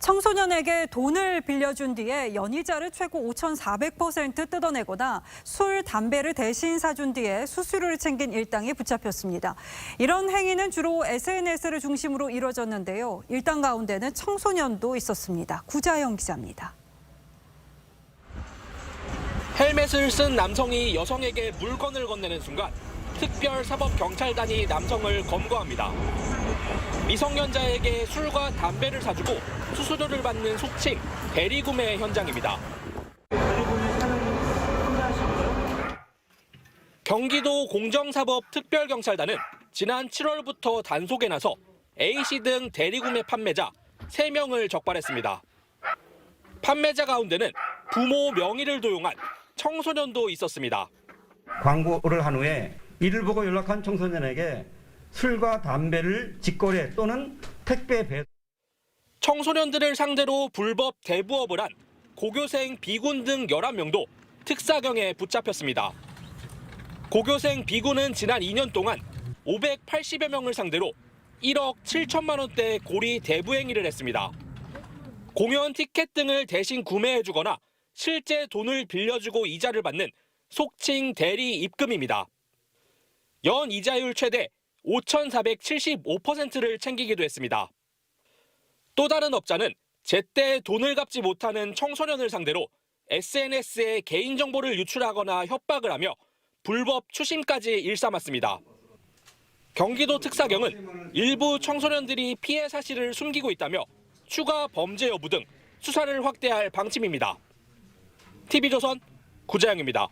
청소년에게 돈을 빌려준 뒤에 연이자를 최고 5,400% 뜯어내거나 술, 담배를 대신 사준 뒤에 수수료를 챙긴 일당이 붙잡혔습니다. 이런 행위는 주로 SNS를 중심으로 이뤄졌는데요. 일당 가운데는 청소년도 있었습니다. 구자영 기자입니다. 헬멧을 쓴 남성이 여성에게 물건을 건네는 순간 특별사법경찰단이 남성을 검거합니다. 미성년자에게 술과 담배를 사주고 수수료를 받는 속칭 대리구매 현장입니다. 경기도 공정사법특별경찰단은 지난 7월부터 단속에 나서 A씨 등 대리구매 판매자 3명을 적발했습니다. 판매자 가운데는 부모 명의를 도용한 청소년도 있었습니다. 광고를 한 후에 이를 보고 연락한 청소년에게 술과 담배를 직거래 또는 택배 배 청소년들을 상대로 불법 대부업을 한 고교생 B군 등 11명도 특사경에 붙잡혔습니다. 고교생 B군은 지난 2년 동안 580여 명을 상대로 1억 7천만 원대 고리 대부 행위를 했습니다. 공연 티켓 등을 대신 구매해주거나 실제 돈을 빌려주고 이자를 받는 속칭 대리 입금입니다. 연 이자율 최대 5,475%를 챙기기도 했습니다. 또 다른 업자는 제때 돈을 갚지 못하는 청소년을 상대로 SNS에 개인정보를 유출하거나 협박을 하며 불법 추심까지 일삼았습니다. 경기도 특사경은 일부 청소년들이 피해 사실을 숨기고 있다며 추가 범죄 여부 등 수사를 확대할 방침입니다. TV조선 구자영입니다.